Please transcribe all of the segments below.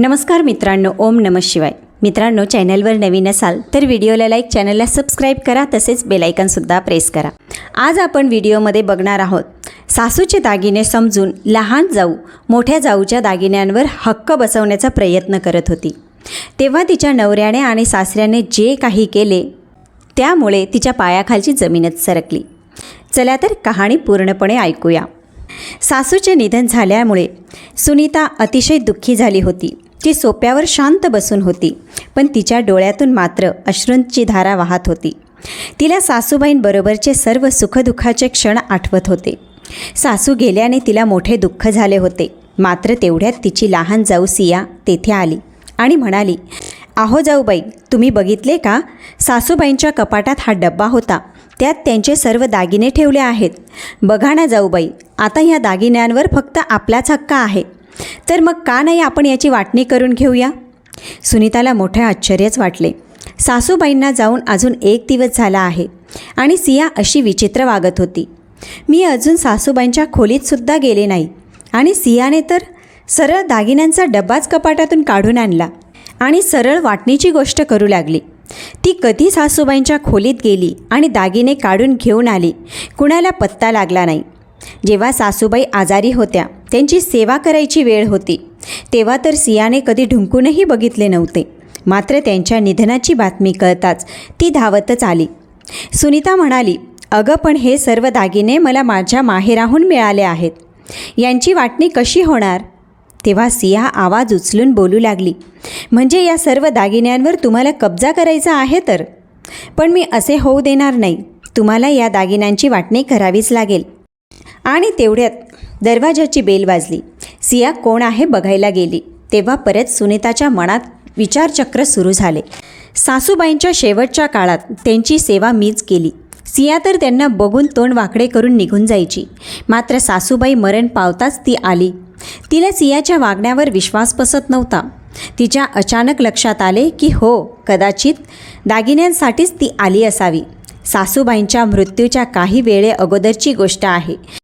नमस्कार मित्रांनो ओम नमः शिवाय. मित्रांनो चॅनलवर नवीन असाल तर व्हिडिओला लाईक चॅनलला सबस्क्राईब करा तसेच बेलायकनसुद्धा प्रेस करा. आज आपण व्हिडिओमध्ये बघणार आहोत सासूचे दागिने समजून लहान जाऊ मोठ्या जाऊच्या दागिन्यांवर हक्क बसवण्याचा प्रयत्न करत होती. तेव्हा तिच्या नवऱ्याने आणि सासऱ्याने जे काही केले त्यामुळे तिच्या पायाखालची जमीनच सरकली. चला तर कहाणी पूर्णपणे ऐकूया. सासूचे निधन झाल्यामुळे सुनीता अतिशय दुःखी झाली होती. ती सोप्यावर शांत बसून होती पण तिच्या डोळ्यातून मात्र अश्रूंची धारा वाहत होती. तिला सासूबाईंबरोबरचे सर्व सुखदुःखाचे क्षण आठवत होते. सासू गेल्याने तिला मोठे दुःख झाले होते. मात्र तेवढ्यात तिची लहान जाऊ सिया तेथे आली आणि म्हणाली आहो जाऊबाई तुम्ही बघितले का? सासूबाईंच्या कपाटात हा डब्बा होता. त्यात त्यांचे सर्व दागिने ठेवले आहेत. बघा ना जाऊबाई आता ह्या दागिन्यांवर फक्त आपलाच हक्क आहे. तर मग का नाही आपण याची वाटणी करून घेऊया? सुनीताला मोठे आश्चर्यच वाटले. सासूबाईंना जाऊन अजून एक दिवस झाला आहे आणि सिया अशी विचित्र वागत होती. मी अजून सासूबाईंच्या खोलीतसुद्धा गेले नाही. आणि सियाने तर सरळ दागिन्यांचा डब्बाच कपाटातून काढून आणला आणि सरळ वाटणीची गोष्ट करू लागली. ती कधी सासूबाईंच्या खोलीत गेली आणि दागिने काढून घेऊन आली कुणाला पत्ता लागला नाही. जेव्हा सासूबाई आजारी होत्या त्यांची सेवा करायची वेळ होती. तेव्हा तर सियाने कधी ढुंकूनही बघितले नव्हते. मात्र त्यांच्या निधनाची बातमी कळताच ती धावतच आली. सुनीता म्हणाली अगं पण हे सर्व दागिने मला माझ्या माहेराहून मिळाले आहेत. यांची वाटणी कशी होणार? तेव्हा सिया आवाज उचलून बोलू लागली म्हणजे या सर्व दागिन्यांवर तुम्हाला कब्जा करायचा आहे तर? पण मी असे होऊ देणार नाही. तुम्हाला या दागिन्यांची वाटणी करावीच लागेल. आणि तेवढ्यात दरवाजाची बेल वाजली. सिया कोण आहे बघायला गेली. तेव्हा परत सुनीताच्या मनात विचारचक्र सुरू झाले. सासूबाईंच्या शेवटच्या काळात त्यांची सेवा मीच केली. सिया तर त्यांना बघून तोंड वाकडे करून निघून जायची. मात्र सासूबाई मरण पावताच ती आली. तिला सियाच्या वागण्यावर विश्वास बसत नव्हता. तिच्या अचानक लक्षात आले की हो कदाचित दागिन्यांसाठीच ती आली असावी. सासूबाईंच्या मृत्यूच्या काही वेळे अगोदरची गोष्ट आहे.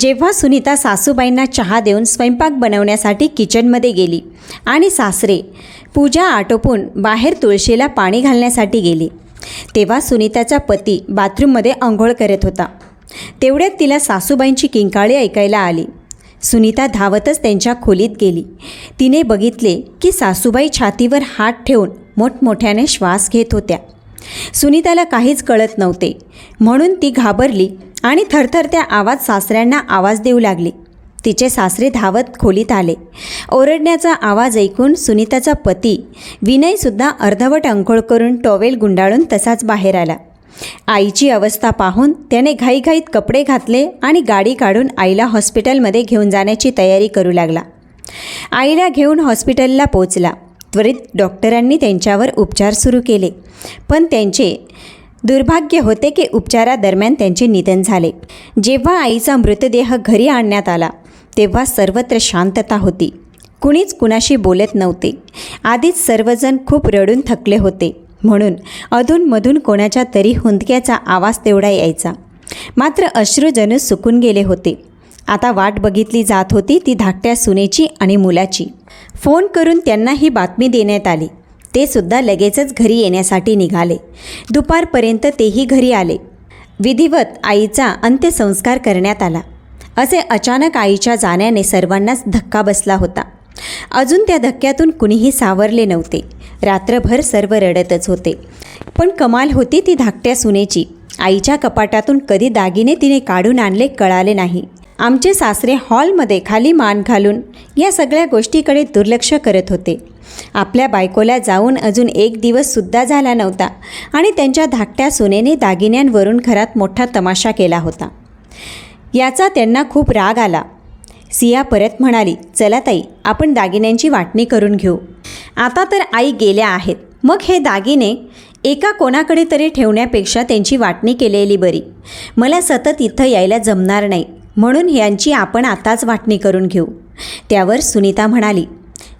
जेव्हा सुनीता सासूबाईंना चहा देऊन स्वयंपाक बनवण्यासाठी किचनमध्ये गेली आणि सासरे पूजा आटोपून बाहेर तुळशीला पाणी घालण्यासाठी गेले तेव्हा सुनीताचा पती बाथरूममध्ये आंघोळ करत होता. तेवढ्यात तिला सासूबाईंची किंकाळी ऐकायला आली. सुनीता धावतच त्यांच्या खोलीत गेली. तिने बघितले की सासूबाई छातीवर हात ठेवून मोठमोठ्याने श्वास घेत होत्या. सुनीताला काहीच कळत नव्हते. म्हणून ती घाबरली आणि थरथरत्या आवाज सासऱ्यांना आवाज देऊ लागली. तिचे सासरे धावत खोलीत आले. ओरडण्याचा आवाज ऐकून सुनीताचा पती विनयसुद्धा अर्धवट अंघोळ करून टॉवेल गुंडाळून तसाच बाहेर आला. आईची अवस्था पाहून त्याने घाईघाईत कपडे घातले आणि गाडी काढून आईला हॉस्पिटलमध्ये घेऊन जाण्याची तयारी करू लागला. आईला घेऊन हॉस्पिटलला पोचला. त्वरित डॉक्टरांनी त्यांच्यावर उपचार सुरू केले. पण त्यांचे दुर्भाग्य होते की उपचारादरम्यान त्यांचे निधन झाले. जेव्हा आईचा मृतदेह घरी आणण्यात आला तेव्हा सर्वत्र शांतता होती. कुणीच कुणाशी बोलत नव्हते. आधीच सर्वजण खूप रडून थकले होते. म्हणून अधूनमधून कोणाच्या तरी हुंदक्याचा आवाज तेवढा यायचा. मात्र अश्रूजनू सुकून गेले होते. आता वाट बघितली जात होती ती धाकट्या सुनेची आणि मुलाची. फोन करून त्यांना ही बातमी देण्यात आली. ते सुद्धा लगेचच घरी येण्यासाठी निघाले. दुपारपर्यंत तेही घरी आले. विधिवत आईचा अंत्यसंस्कार करण्यात आला. असे अचानक आईच्या जाण्याने सर्वांनाच धक्का बसला होता. अजून त्या धक्क्यातून कुणीही सावरले नव्हते. रात्रभर सर्व रडतच होते. पण कमाल होती ती धाकट्या सुनेची. आईच्या कपाटातून कधी दागिने तिने काढून आणले कळाले नाही. आमचे सासरे हॉलमध्ये खाली मान घालून या सगळ्या गोष्टीकडे दुर्लक्ष करत होते. आपल्या बायकोला जाऊन अजून एक दिवससुद्धा झाला नव्हता आणि त्यांच्या धाकट्या सुनेने दागिन्यांवरून घरात मोठा तमाशा केला होता. याचा त्यांना खूप राग आला. सिया परत म्हणाली चला ताई आपण दागिन्यांची वाटणी करून घेऊ. आता तर आई गेल्या आहेत. मग हे दागिने एका कोणाकडे तरी ठेवण्यापेक्षा त्यांची वाटणी केलेली बरी. मला सतत इथं यायला जमणार नाही. म्हणून यांची आपण आताच वाटणी करून घेऊ. त्यावर सुनीता म्हणाली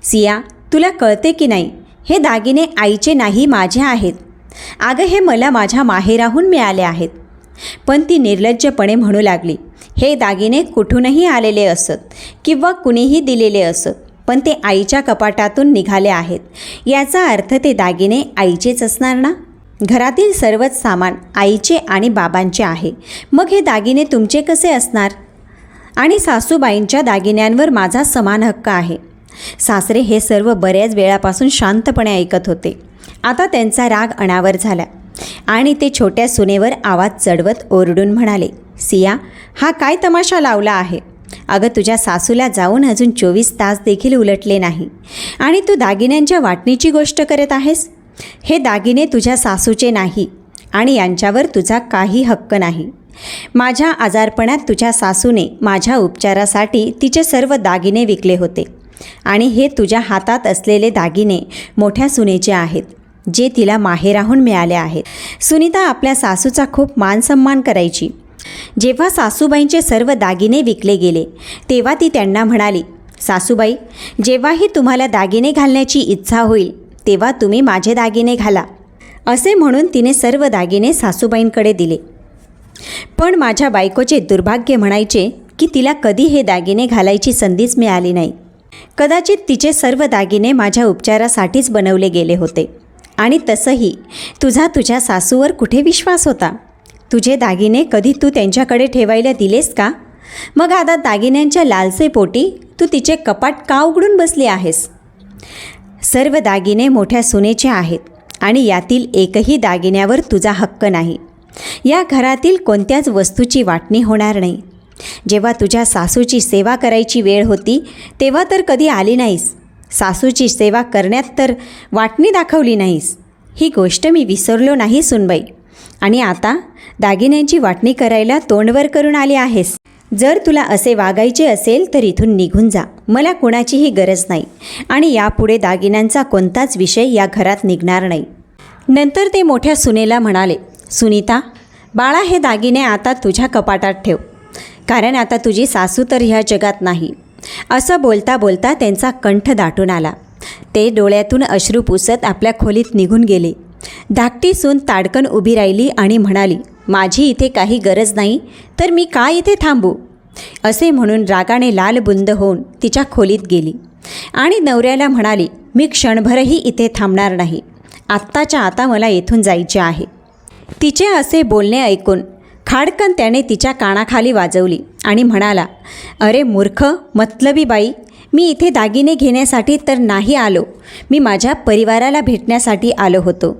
सिया तुला कळते की नाही? हे दागिने आईचे नाही माझे आहेत. अगं हे मला माझ्या माहेराहून मिळाले आहेत. पण ती निर्लज्जपणे म्हणू लागली हे दागिने कुठूनही आलेले असत किंवा कुणीही दिलेले असत पण ते आईच्या कपाटातून निघाले आहेत. याचा अर्थ ते दागिने आईचेच असणार ना? घरातील सर्वच सामान आईचे आणि बाबांचे आहे. मग हे दागिने तुमचे कसे असणार? आणि सासूबाईंच्या दागिन्यांवर माझा समान हक्क आहे. सासरे हे सर्व बऱ्याच वेळापासून शांतपणे ऐकत होते. आता त्यांचा राग अनावर झाला आणि ते छोट्या सुनेवर आवाज चढवत ओरडून म्हणाले सिया हा काय तमाशा लावला आहे? अगं तुझ्या सासूला जाऊन अजून चोवीस तास देखील उलटले नाही. आणि तू दागिन्यांच्या वाटणीची गोष्ट करत आहेस? हे दागिने तुझ्या सासूचे नाही आणि यांच्यावर तुझा काही हक्क नाही. माझ्या आजारपणात तुझ्या सासूने माझ्या उपचारासाठी तिचे सर्व दागिने विकले होते. आणि हे तुझ्या हातात असलेले दागिने मोठ्या सुनेचे आहेत जे तिला माहेराहून मिळाले आहेत. सुनीता आपल्या सासूचा खूप मानसन्मान करायची. जेव्हा सासूबाईंचे सर्व दागिने विकले गेले तेव्हा ती त्यांना म्हणाली सासूबाई जेव्हाही तुम्हाला दागिने घालण्याची इच्छा होईल तेव्हा तुम्ही माझे दागिने घाला. असे म्हणून तिने सर्व दागिने सासूबाईंकडे दिले. पण माझ्या बायकोचे दुर्भाग्य म्हणायचे की तिला कधी हे दागिने घालायची संधीच मिळाली नाही. कदाचित तिचे सर्व दागिने माझ्या उपचारासाठीच बनवले गेले होते. आणि तसंही तुझा तुझ्या सासूवर कुठे विश्वास होता? तुझे दागिने कधी तू त्यांच्याकडे ठेवायला दिलेस का? मग आता दागिन्यांच्या लालसेपोटी तू तिचे कपाट का उघडून बसली आहेस? सर्व दागिने मोठ्या सुनेचे आहेत आणि यातील एकही दागिन्यावर तुझा हक्क नाही. या घरातील कोणत्याच वस्तूची वाटणी होणार नाही. जेव्हा तुझ्या सासूची सेवा करायची वेळ होती तेव्हा तर कधी आली नाहीस. सासूची सेवा करण्यात तर वाटणी दाखवली नाहीस. ही गोष्ट मी विसरलो नाही सुनबाई. आणि आता दागिन्यांची वाटणी करायला तोंडवर करून आली आहेस. जर तुला असे वागायचे असेल तर इथून निघून जा. मला कुणाचीही गरज नाही. आणि यापुढे दागिन्यांचा कोणताच विषय या घरात निघणार नाही. नंतर ते मोठ्या सुनेला म्हणाले सुनीता बाळा हे दागिने आता तुझ्या कपाटात ठेव. कारण आता तुझी सासू तर ह्या जगात नाही. असं बोलता बोलता त्यांचा कंठ दाटून आला. ते डोळ्यातून अश्रू पुसत आपल्या खोलीत निघून गेले. धाकटी सून ताडकन उभी राहिली आणि म्हणाली माझी इथे काही गरज नाही तर मी का इथे थांबू? असे म्हणून रागाने लाल बुंद होऊन तिच्या खोलीत गेली. आणि नवऱ्याला म्हणाली मी क्षणभरही इथे थांबणार नाही. आत्ताच्या आता मला येथून जायचे आहे. तिचे असे बोलणे ऐकून खाडकन त्याने तिच्या कानाखाली वाजवली आणि म्हणाला अरे मूर्ख मतलबी बाई मी इथे दागिने घेण्यासाठी तर नाही आलो. मी माझ्या परिवाराला भेटण्यासाठी आलो होतो.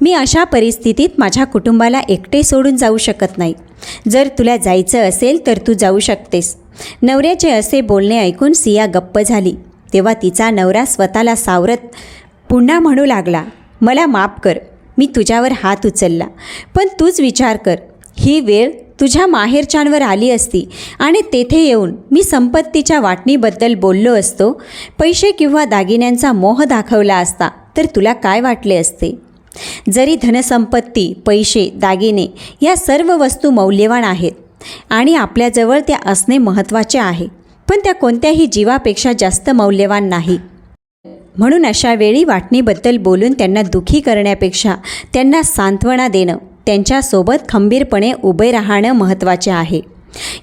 मी अशा परिस्थितीत माझ्या कुटुंबाला एकटे सोडून जाऊ शकत नाही. जर तुला जायचं असेल तर तू जाऊ शकतेस. नवऱ्याचे असे बोलणे ऐकून सिया गप्प झाली. तेव्हा तिचा नवरा स्वतःला सावरत पुन्हा म्हणू लागला मला माफ कर मी तुझ्यावर हात उचलला. पण तूच विचार कर ही वेळ तुझ्या माहेरच्यांवर आली असती. आणि तेथे येऊन मी संपत्तीच्या वाटणीबद्दल बोललो असतो. पैसे किंवा दागिन्यांचा मोह दाखवला असता तर तुला काय वाटले असते? जरी धनसंपत्ती पैसे दागिने या सर्व वस्तू मौल्यवान आहेत आणि आपल्याजवळ त्या असणे महत्त्वाचे आहे पण त्या कोणत्याही जीवापेक्षा जास्त मौल्यवान नाही. म्हणून अशा वेळी वाटणीबद्दल बोलून त्यांना दुखी करण्यापेक्षा त्यांना सांत्वना देणं त्यांच्यासोबत खंबीरपणे उभे राहणं महत्त्वाचे आहे.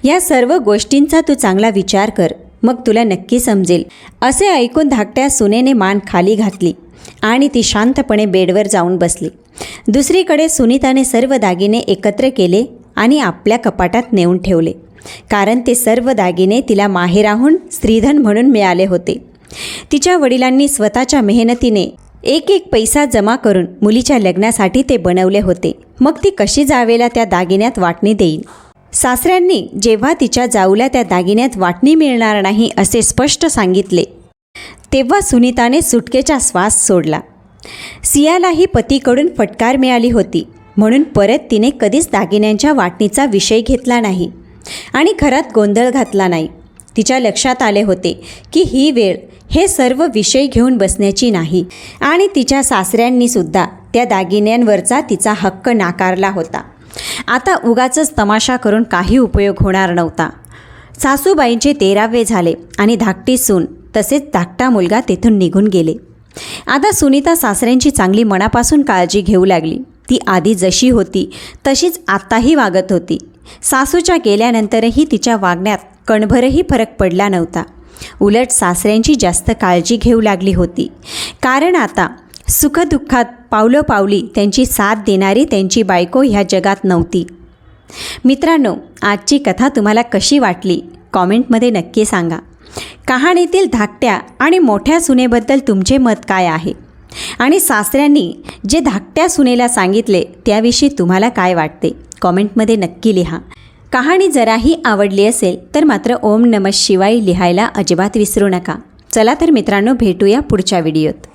या सर्व गोष्टींचा तू चांगला विचार कर मग तुला नक्की समजेल. असे ऐकून धाकट्या सुनेने मान खाली घातली आणि ती शांतपणे बेडवर जाऊन बसली. दुसरीकडे सुनीताने सर्व दागिने एकत्र केले आणि आपल्या कपाटात नेऊन ठेवले कारण ते सर्व दागिने तिला माहेराहून स्त्रीधन म्हणून मिळाले होते. तिच्या वडिलांनी स्वतःच्या मेहनतीने एक एक पैसा जमा करून मुलीच्या लग्नासाठी ते बनवले होते. मग ती कशी जावेला त्या दागिन्यात वाटणी देईल सासऱ्यांनी जेव्हा तिच्या जाऊला त्या दागिन्यात वाटणी मिळणार नाही असे स्पष्ट सांगितले तेव्हा सुनीताने सुटकेचा श्वास सोडला. सियालाही पतीकडून फटकार मिळाली होती म्हणून परत तिने कधीच दागिन्यांच्या वाटणीचा विषय घेतला नाही आणि घरात गोंधळ घातला नाही. तिच्या लक्षात आले होते की ही वेळ हे सर्व विषय घेऊन बसण्याची नाही आणि तिच्या सासऱ्यांनीसुद्धा त्या दागिन्यांवरचा तिचा हक्क नाकारला होता. आता उगाचच तमाशा करून काही उपयोग होणार नव्हता. सासूबाईंचे तेरावे झाले आणि धाकटी सून तसेच धाकटा मुलगा तेथून निघून गेले. आता सुनीता सासऱ्यांची चांगली मनापासून काळजी घेऊ लागली. ती आधी जशी होती तशीच आत्ताही वागत होती. सासूच्या गेल्यानंतरही तिच्या वागण्यात कणभरही फरक पडला नव्हता. उलट सासऱ्यांची जास्त काळजी घेऊ लागली होती. कारण आता सुखदुःखात पावलोपावली त्यांची साथ देणारी त्यांची बायको ह्या जगात नव्हती. मित्रांनो आजची कथा तुम्हाला कशी वाटली? कॉमेंटमध्ये नक्की सांगा. कहाणीतील धाकट्या आणि मोठ्या सुनेबद्दल तुमचे मत काय आहे? आणि सासऱ्यांनी जे धाकट्या सुनेला सांगितले त्याविषयी तुम्हाला काय वाटते? कॉमेंटमध्ये नक्की लिहा. कहाणी जराही आवडली असेल तर मात्र ओम नमः शिवाय लिहायला अजिबात विसरू नका. चला तर मित्रांनो भेटूया पुढच्या व्हिडिओत.